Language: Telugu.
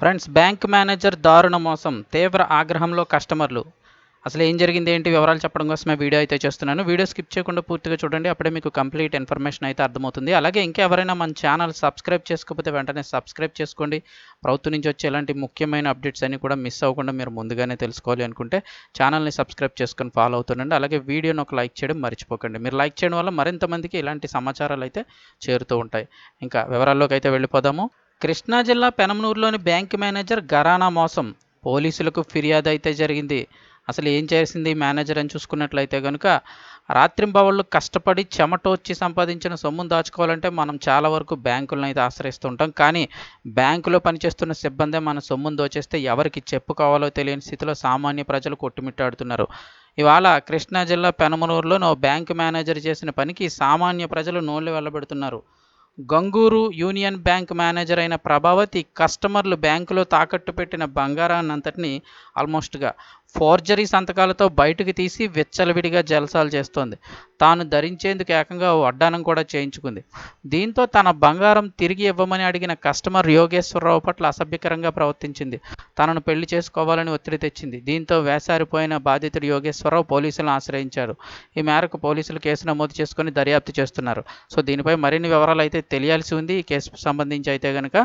ఫ్రెండ్స్ బ్యాంక్ మేనేజర్ దారుణ మోసం తీవ్ర ఆగ్రహంలో కస్టమర్లు. అసలు ఏం జరిగింది ఏంటి వివరాలు చెప్పడం కోసమే వీడియో అయితే చేస్తున్నాను. వీడియో స్కిప్ చేయకుండా పూర్తిగా చూడండి అప్పుడే మీకు కంప్లీట్ ఇన్ఫర్మేషన్ అయితే అర్థమవుతుంది. అలాగే ఇంకా ఎవరైనా మన ఛానల్ సబ్స్క్రైబ్ చేసుకోకపోతే వెంటనే సబ్స్క్రైబ్ చేసుకోండి. ప్రభుత్వం నుంచి వచ్చే ఎలాంటి ముఖ్యమైన అప్డేట్స్ అన్ని కూడా మిస్ అవ్వకుండా మీరు ముందుగానే తెలుసుకోవాలి అనుకుంటే ఛానల్ని సబ్స్క్రైబ్ చేసుకొని ఫాలో అవుతుండండి. అలాగే వీడియోని ఒక లైక్ చేయడం మర్చిపోకండి. మీరు లైక్ చేయడం వల్ల మరింత మందికి ఇలాంటి సమాచారాలు అయితే చేరుతూ ఉంటాయి. ఇంకా వివరాల్లోకి అయితే వెళ్ళిపోదాము. కృష్ణా జిల్లా పెనమనూరులోని బ్యాంక్ మేనేజర్ గరానా మోసం పోలీసులకు ఫిర్యాదు అయితే జరిగింది. అసలు ఏం చేసింది మేనేజర్ అని చూసుకున్నట్లయితే కనుక రాత్రింబవళ్ళు కష్టపడి చెమటోచ్చి సంపాదించిన సొమ్మును దాచుకోవాలంటే మనం చాలా వరకు బ్యాంకులను అయితే ఆశ్రయిస్తుంటాం కానీ బ్యాంకులో పనిచేస్తున్న సిబ్బందే మన సొమ్మును దోచేస్తే ఎవరికి చెప్పుకోవాలో తెలియని స్థితిలో సామాన్య ప్రజలు కొట్టుమిట్టాడుతున్నారు. ఇవాళ కృష్ణా జిల్లా పెనమనూరులో బ్యాంకు మేనేజర్ చేసిన పనికి సామాన్య ప్రజలు నోళ్ళు వెళ్ళబెడుతున్నారు గంగూరు యూనియన్ బ్యాంక్ మేనేజర్ అయిన ప్రభావతి కస్టమర్లు బ్యాంకులో తాకట్టు పెట్టిన బంగారాన్నంతటిని ఆల్మోస్ట్గా ఫోర్జరీ సంతకాలతో బయటకు తీసి విచ్చలవిడిగా జలసాలు చేస్తోంది. తాను ధరించేందుకు ఏకంగా వడ్డానం కూడా చేయించుకుంది. దీంతో తన బంగారం తిరిగి ఇవ్వమని అడిగిన కస్టమర్ యోగేశ్వరరావు పట్ల అసభ్యకరంగా ప్రవర్తించింది. తనను పెళ్ళి చేసుకోవాలని ఒత్తిడి తెచ్చింది. దీంతో వేసారిపోయిన బాధితుడు యోగేశ్వరరావు పోలీసులను ఆశ్రయించారు. ఈ మేరకు పోలీసులు కేసు నమోదు చేసుకుని దర్యాప్తు చేస్తున్నారు. సో దీనిపై మరిన్ని వివరాలు అయితే తెలియాల్సి ఉంది. ఈ కేసుకు సంబంధించి అయితే కనుక